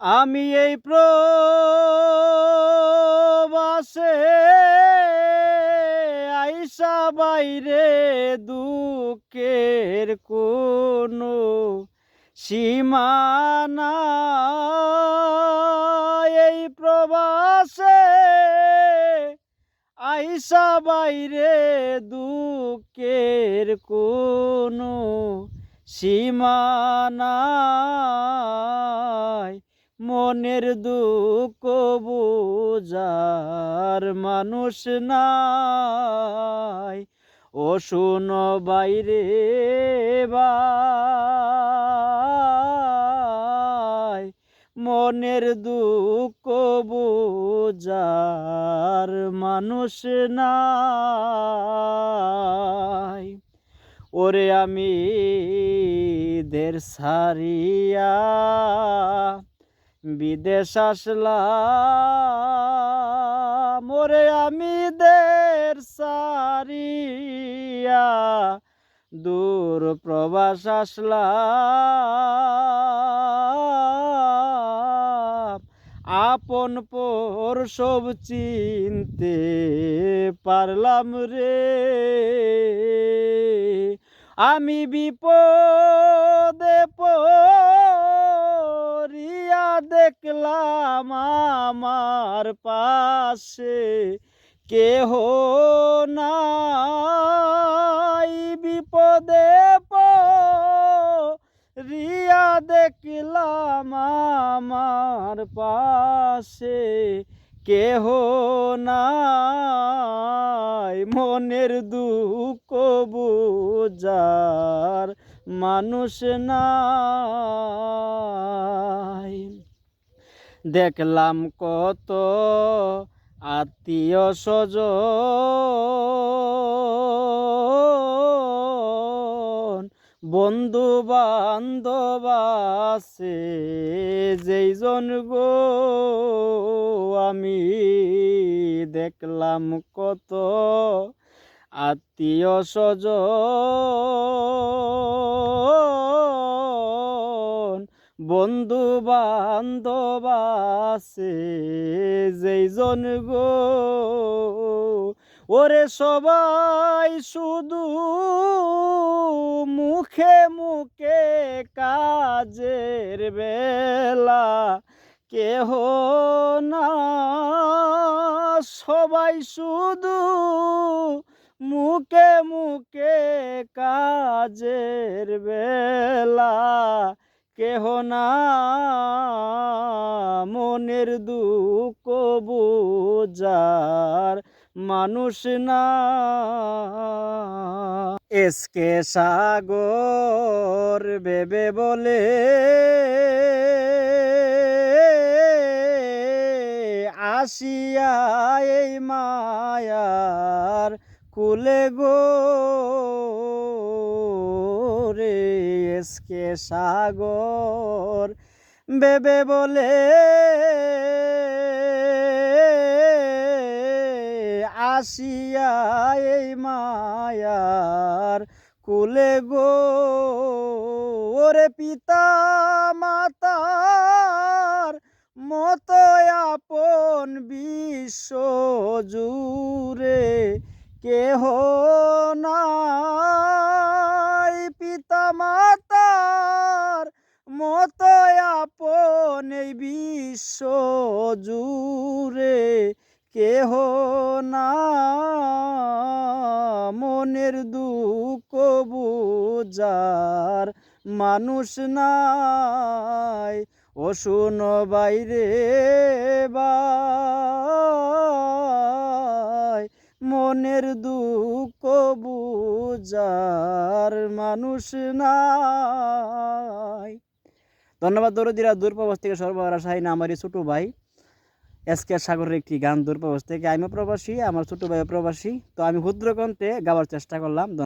আমি এই প্রবাসে আইসা বাইরে দুঃখের কোনো সীমানা। এই প্রবাসে আইসা বাইরে দুঃখের কোনো সীমানায় মনের দুঃখ বুঝার মানুষ নাই। ও শুনো বাইরে ভাই, মনের দুঃখ বুঝার মানুষ নাই। ওরে আমি দের সারিয়া বিদেশ আসলাম মোরে আমি দের সারিয়া। দূর প্রবাস আসলাম, আপন পর সব চিনতে পারলাম রে। আমি বিপদে কেহ নাই বিপদে পড়িয়া দেখলাম আমার পাশে। কেহ নাই মনের দুঃখ বুঝার মানুষ নাই। দেখলাম কত আত্মীয় স্বজন বন্ধু বান্ধব আছে যেইজন গো আমি দেখলাম কত। আত্মীয় স্বজন বন্ধু বান্ধব আছে যেইজন গো। ওরে সবাই শুধু মুখে মুখে কাজের বেলা কেহ না। সবাই শুধু মুখে মুখে কাজের বেলা কেহ না মনের দুঃখ বুঝার মানুষ না। এসকে সাগর বেবে বলে, আসিয়া এই মায়ার কুলে গো। রে, এসকে সাগর, বেবে বলে, আসিয়া এই মায়ার কুলে গো। ওরে পিতা মাতার মতো আপন বিশ্ব জুড়ে কেহ পিতা মাতার মতো আপন এই বিশ্ব জুড়ে কেহ না। মনের দুঃখ বুঝার মানুষ নাই ও শুনো বাইরে বাই মনের দুঃখ বুঝার মানুষ নাই। ধন্যবাদ দরদিরা, দূরপ্রবাস থেকে সর্বহারা শাহিন আমারই ছোটো ভাই। এস কে সাগরের একটি গান দূরপ্রবাস থেকে। আমি প্রবাসী, আমার ছোটো ভাই প্রবাসী। তো আমি ক্ষুদ্র গাওয়ার চেষ্টা করলাম।